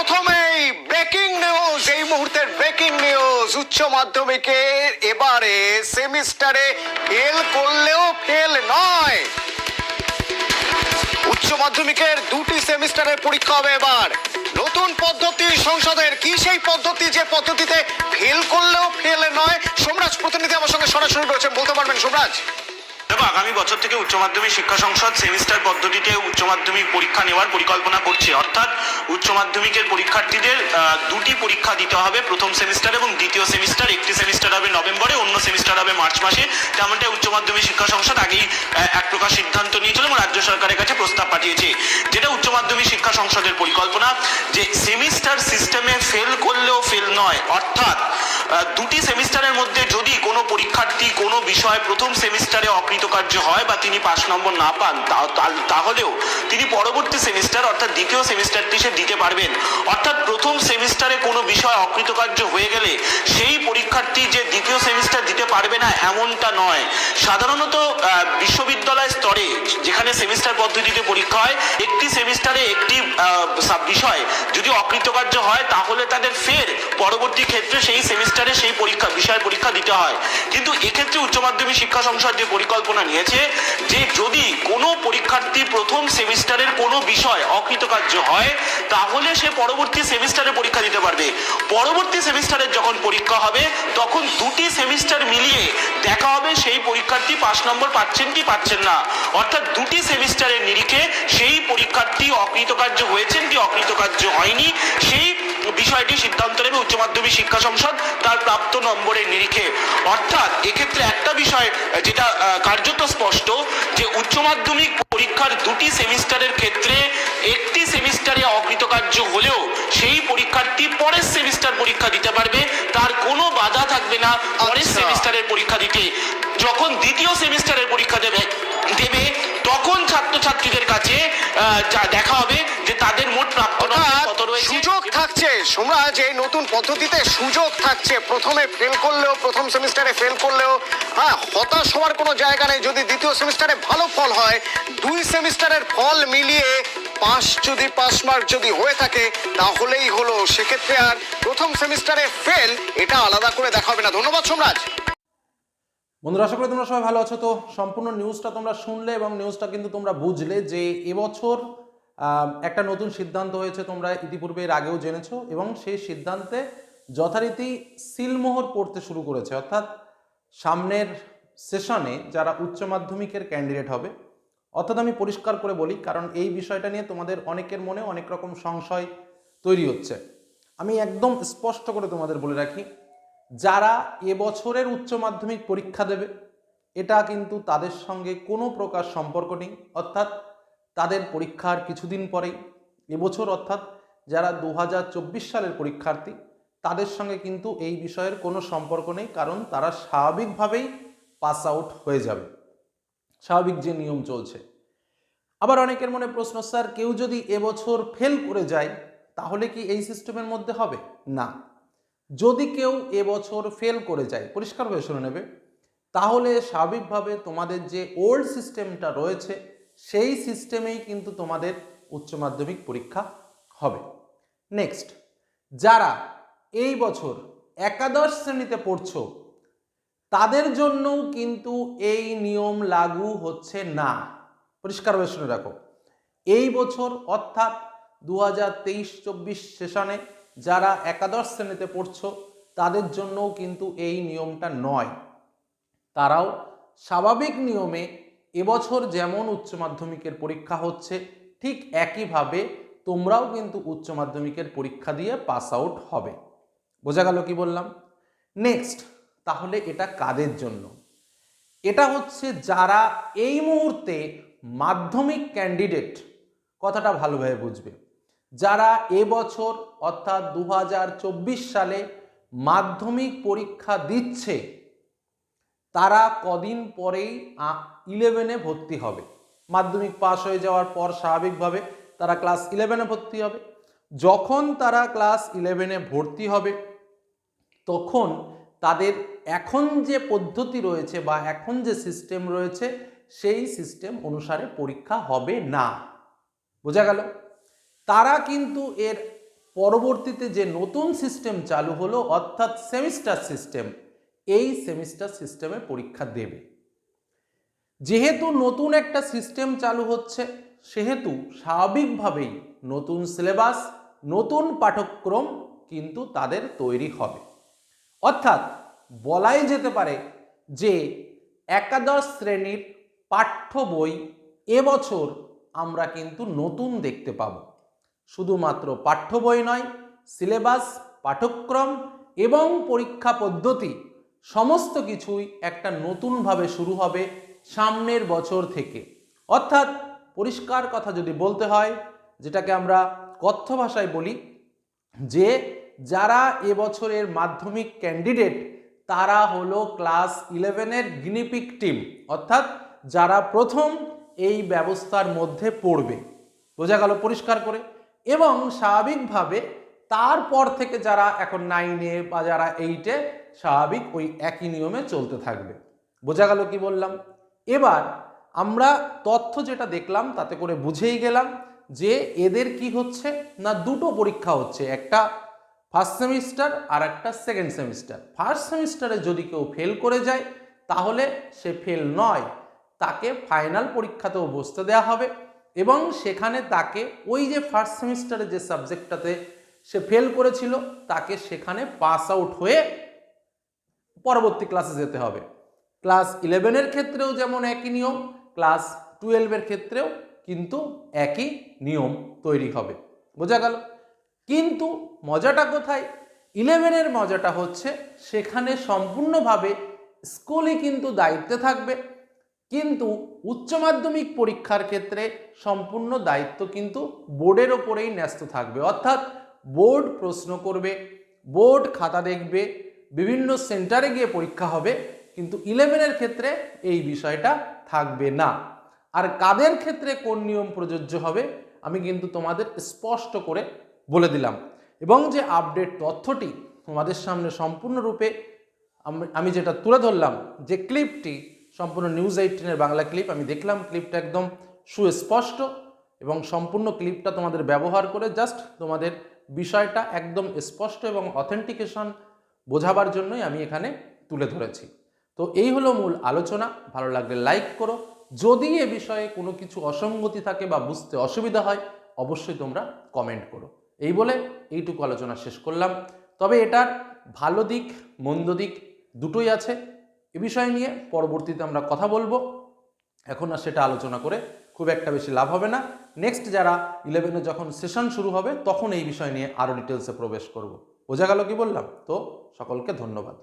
প্রথমেই breaking news এই মুহূর্তের ব্রেকিং নিউজ উচ্চ মাধ্যমিকের এবারে সেমিস্টারে ফেল করলেও ফেল নয়। উচ্চ মাধ্যমিকের দুটি সেমিস্টারের পরীক্ষা হবে এবার। নতুন পদ্ধতি সংসদের, কি সেই পদ্ধতি যে পদ্ধতিতে ফেল করলেও ফেল নয়? সোমরাজ প্রতিনিধি আমার সঙ্গে সরাসরি রয়েছেন, বলতে পারবেন সোমরাজ? দেখো, আগামী বছর থেকে উচ্চ মাধ্যমিক শিক্ষা সংসদ সেমিস্টার পদ্ধতিতে উচ্চ মাধ্যমিক পরীক্ষা নেওয়ার পরিকল্পনা করছে। অর্থাৎ উচ্চ মাধ্যমিকের পরীক্ষার্থীদের দুটি পরীক্ষা দিতে হবে প্রথম সেমিস্টার এবং দ্বিতীয় সেমিস্টার। একটি সেমিস্টার হবে নভেম্বরে, অন্য সেমিস্টার হবে মার্চ মাসে। তেমনটা উচ্চ মাধ্যমিক শিক্ষা সংসদ আগেই এক প্রকার সিদ্ধান্ত নিয়েছিল এবং রাজ্য সরকারের কাছে প্রস্তাব পাঠিয়েছে। যেটা উচ্চ মাধ্যমিক শিক্ষা সংসদের পরিকল্পনা, যে সেমিস্টার সিস্টেমে ফেল করলেও ফেল নয়। অর্থাৎ দুটি সেমিস্টারের মধ্যে যদি কোনো পরীক্ষার্থী কোনো বিষয়ে প্রথম সেমিস্টারে অকৃতকার্য হয় বা তিনি পাশ নম্বর না পান তাহলেও তিনি পরবর্তী সেমিস্টার অর্থাৎ দ্বিতীয় সেমিস্টারটি সে দিতে পারবেন। অর্থাৎ প্রথম সেমিস্টারে বিষয় অকৃতকার্য হয়ে গেলে সেই পরীক্ষার্থী যে দ্বিতীয় সেমিস্টার দিতে পারবে না এমনটা নয়। সাধারণত বিশ্ববিদ্যালয় স্তরে যেখানে সেমিস্টার পদ্ধতিতে পরীক্ষা হয়, একটি সেমিস্টারে একটি বিষয় যদি অকৃতকার্য হয়, তাহলে তাদের ফের পরবর্তী ক্ষেত্রে সেই সেমিস্টারে সেই পরীক্ষা, বিষয় পরীক্ষা দিতে হয়। কিন্তু এক্ষেত্রে উচ্চ মাধ্যমিক শিক্ষা সংসদ যে পরিকল্পনা নিয়েছে, যে যদি কোনো পরীক্ষার্থী প্রথম সেমিস্টারের কোনো বিষয় অকৃতকার্য হয়, তাহলে সে পরবর্তী সেমিস্টারে পরীক্ষা দিতে পারবে। পরবর্তী সেমিস্টারের যখন পরীক্ষা হবে, তখন দুটি সেমিস্টার মিলিয়ে দেখা হবে সেই পরীক্ষার্থী পাঁচ নম্বর পাচ্ছেন কি পাচ্ছেন না। অর্থাৎ দুটি সেমিস্টারের নিরিখে সেই পরীক্ষার্থী অকৃতকার্য হয়েছেন কি অকৃতকার্য হয়নি, সেই বিষয়টি সিদ্ধান্ত নেবে উচ্চ মাধ্যমিক শিক্ষা সংসদ তার প্রাপ্ত নম্বরের নিরিখে। অর্থাৎ এক্ষেত্রে একটা বিষয় যেটা কার্যত স্পষ্ট যে উচ্চ মাধ্যমিক পরীক্ষার দুটি সেমিস্টারের ক্ষেত্রে একটি সেমিস্টারে অকৃতকার্য হলেও সেই পরীক্ষার্থী পরের সেমিস্টার পরীক্ষা দিতে পারবে। তার কোনো বাধা থাকবে না পরের আচ্ছা। সেমিস্টারের পরীক্ষা দিতে। যখন দ্বিতীয় সেমিস্টারের পরীক্ষা দেবে দেবে তখন ছাত্রছাত্রীদের কাছে দেখা হবে যে তাদের মোট প্রাপ্ত কত রয়েছে। সুযোগ থাকছে সোমরাজ এই নতুন পদ্ধতিতে সুযোগ থাকছে, প্রথমে ফেল করলেও, প্রথম সেমিস্টারে ফেল করলেও হ্যাঁ হতাশ হওয়ার কোনো জায়গা নেই। যদি দ্বিতীয় সেমিস্টারে ভালো ফল হয়, দুই সেমিস্টারের ফল মিলিয়ে পাস যদি, পাস মার্ক যদি হয়ে থাকে, তাহলেই হলো। সেক্ষেত্রে আর প্রথম সেমিস্টারে ফেল এটা আলাদা করে দেখা হবে না। ধন্যবাদ সোমরাজ বন্ধুরা, আশা করি তোমরা সবাই ভালো আছো। তো সম্পূর্ণ নিউজটা তোমরা শুনলে এবং নিউজটা কিন্তু তোমরা বুঝলে যে এবছর একটা নতুন সিদ্ধান্ত হয়েছে তোমরা ইতিপূর্বে এর আগেও জেনেছো এবং সেই সিদ্ধান্তে যথারীতি সিলমোহর পড়তে শুরু করেছে। অর্থাৎ সামনের সেশনে যারা উচ্চ মাধ্যমিকের ক্যান্ডিডেট হবে, অর্থাৎ আমি পরিষ্কার করে বলি, কারণ এই বিষয়টা নিয়ে তোমাদের অনেকের মনে অনেক রকম সংশয় তৈরি হচ্ছে। আমি একদম স্পষ্ট করে তোমাদের বলে রাখি, যারা এবছরের উচ্চ মাধ্যমিক পরীক্ষা দেবে, এটা কিন্তু তাদের সঙ্গে কোনো প্রকার সম্পর্ক নেই। অর্থাৎ তাদের পরীক্ষার কিছুদিন পরেই, এবছর অর্থাৎ যারা দু হাজার চব্বিশ সালের পরীক্ষার্থী, তাদের সঙ্গে কিন্তু এই বিষয়ের কোনো সম্পর্ক নেই, কারণ তারা স্বাভাবিকভাবেই পাস আউট হয়ে যাবে। স্বাভাবিক যে নিয়ম চলছে। আবার অনেকের মনে প্রশ্ন, স্যার, কেউ যদি এবছর ফেল করে যায়, তাহলে কি এই সিস্টেমের মধ্যে হবে? না। যদি কেউ এবছর ফেল করে যায়, পরিষ্কারভাবে শুনে নেবে, তাহলে স্বাভাবিকভাবে তোমাদের যে ওল্ড সিস্টেমটা রয়েছে সেই সিস্টেমেই কিন্তু তোমাদের উচ্চ মাধ্যমিক পরীক্ষা হবে। নেক্সট যারা এই বছর একাদশ শ্রেণীতে পড়ছো, তাদের জন্যও কিন্তু এই নিয়ম লাগু হচ্ছে না। পরিষ্কারভাবে শুনে রাখো। এই বছর অর্থাৎ দু হাজার তেইশ চব্বিশ সেশনে যারা একাদশ শ্রেণীতে পড়ছো, তাদের জন্যও কিন্তু এই নিয়মটা নয়। তারাও স্বাভাবিক নিয়মে এবছর যেমন উচ্চ মাধ্যমিকের পরীক্ষা হচ্ছে, ঠিক একইভাবে তোমরাও কিন্তু উচ্চ মাধ্যমিকের পরীক্ষা দিয়ে পাস আউট হবে। বোঝা গেল কি বললাম? নেক্সট তাহলে এটা কাদের জন্য? এটা হচ্ছে যারা এই মুহূর্তে মাধ্যমিক ক্যান্ডিডেট কথাটা ভালোভাবে বুঝবে। যারা এবছর অর্থাৎ দু হাজার চব্বিশ সালে মাধ্যমিক পরীক্ষা দিচ্ছে তারা কদিন পরেই ইলেভেনে ভর্তি হবে। মাধ্যমিক পাশ হয়ে যাওয়ার পর স্বাভাবিকভাবে তারা ক্লাস ইলেভেনে ভর্তি হবে। যখন তারা ক্লাস ইলেভেনে ভর্তি হবে, তখন তাদের এখন যে পদ্ধতি রয়েছে বা এখন যে সিস্টেম রয়েছে, সেই সিস্টেম অনুসারে পরীক্ষা হবে না। বোঝা গেল? তারা কিন্তু এর পরবর্তীতে যে নতুন সিস্টেম চালু হলো, অর্থাৎ সেমিস্টার সিস্টেম এই সেমিস্টার সিস্টেমে পরীক্ষা দেবে। যেহেতু নতুন একটা সিস্টেম চালু হচ্ছে, সেহেতু স্বাভাবিকভাবেই নতুন সিলেবাস, নতুন পাঠ্যক্রম কিন্তু তাদের তৈরি হবে। অর্থাৎ বলাই যেতে পারে যে একাদশ শ্রেণির পাঠ্য বই এবছর আমরা কিন্তু নতুন দেখতে পাব। শুধুমাত্র পাঠ্য বই নয়, সিলেবাস, পাঠ্যক্রম এবং পরীক্ষা পদ্ধতি সমস্ত কিছুই একটা নতুনভাবে শুরু হবে সামনের বছর থেকে। অর্থাৎ পরিষ্কার কথা যদি বলতে হয়, যেটাকে আমরা কথ্য ভাষায় বলি, যে যারা এবছরের মাধ্যমিক ক্যান্ডিডেট তারা হলো ক্লাস ইলেভেনের গিনিপিক টিম অর্থাৎ যারা প্রথম এই ব্যবস্থার মধ্যে পড়বে। বোঝা গেল পরিষ্কার করে? এবং স্বাভাবিকভাবে তারপর থেকে যারা এখন নাইনে বা যারা এইটে স্বাভাবিক ওই একই নিয়মে চলতে থাকবে। বোঝা গেল কি বললাম? এবার আমরা তথ্য যেটা দেখলাম তাতে করে বুঝেই গেলাম যে এদের কি হচ্ছে না দুটো পরীক্ষা হচ্ছে, একটা ফার্স্ট সেমিস্টার আর একটা সেকেন্ড সেমিস্টার ফার্স্ট সেমিস্টারে যদি কেউ ফেল করে যায়, তাহলে সে ফেল নয়, তাকে ফাইনাল পরীক্ষাতেও বসতে দেওয়া হবে এবং সেখানে তাকে ওই যে ফার্স্ট সেমিস্টারে যে সাবজেক্টটাতে সে ফেল করেছিল, তাকে সেখানে পাস আউট হয়ে পরবর্তী ক্লাসে যেতে হবে। ক্লাস ইলেভেনের ক্ষেত্রেও যেমন একই নিয়ম ক্লাস টুয়েলভের ক্ষেত্রেও কিন্তু একই নিয়ম তৈরি হবে। বোঝা গেল? কিন্তু মজাটা কোথায়? ইলেভেনের মজাটা হচ্ছে, সেখানে সম্পূর্ণভাবে স্কুলই কিন্তু দায়িত্বে থাকবে, কিন্তু উচ্চ মাধ্যমিক পরীক্ষার ক্ষেত্রে সম্পূর্ণ দায়িত্ব কিন্তু বোর্ডের ওপরেই ন্যস্ত থাকবে। অর্থাৎ বোর্ড প্রশ্ন করবে, বোর্ড খাতা দেখবে, বিভিন্ন সেন্টারে গিয়ে পরীক্ষা হবে, কিন্তু ইলেভেনের ক্ষেত্রে এই বিষয়টা থাকবে না। আর কাদের ক্ষেত্রে কোন নিয়ম প্রযোজ্য হবে, আমি কিন্তু তোমাদের স্পষ্ট করে বলে দিলাম। এবং যে আপডেট তথ্যটি তোমাদের সামনে সম্পূর্ণরূপে আম- যেটা তুলে ধরলাম, যে ক্লিপটি সম্পূর্ণ নিউজ এইটিনের বাংলা ক্লিপ আমি দেখলাম ক্লিপটা একদম সুস্পষ্ট এবং সম্পূর্ণ ক্লিপটা তোমাদের ব্যবহার করে জাস্ট তোমাদের বিষয়টা একদম স্পষ্ট এবং অথেন্টিকেশন বোঝাবার জন্যই আমি এখানে তুলে ধরেছি। তো এই হলো মূল আলোচনা। ভালো লাগলে লাইক করো। যদি এ বিষয়ে কোনো কিছু অসঙ্গতি থাকে বা বুঝতে অসুবিধা হয়, অবশ্যই তোমরা কমেন্ট করো। এই বলে এইটুকু আলোচনা শেষ করলাম। তবে এটার ভালো দিক, মন্দ দিক দুটোই আছে। এ বিষয় নিয়ে পরবর্তীতে আমরা কথা বলব। এখন আর সেটা আলোচনা করে খুব একটা বেশি লাভ হবে না। নেক্সট যারা ইলেভেনে যখন সেশন শুরু হবে, তখন এই বিষয় নিয়ে আরও ডিটেলসে প্রবেশ করব। বোঝা গেল কি বললাম? তো সকলকে ধন্যবাদ।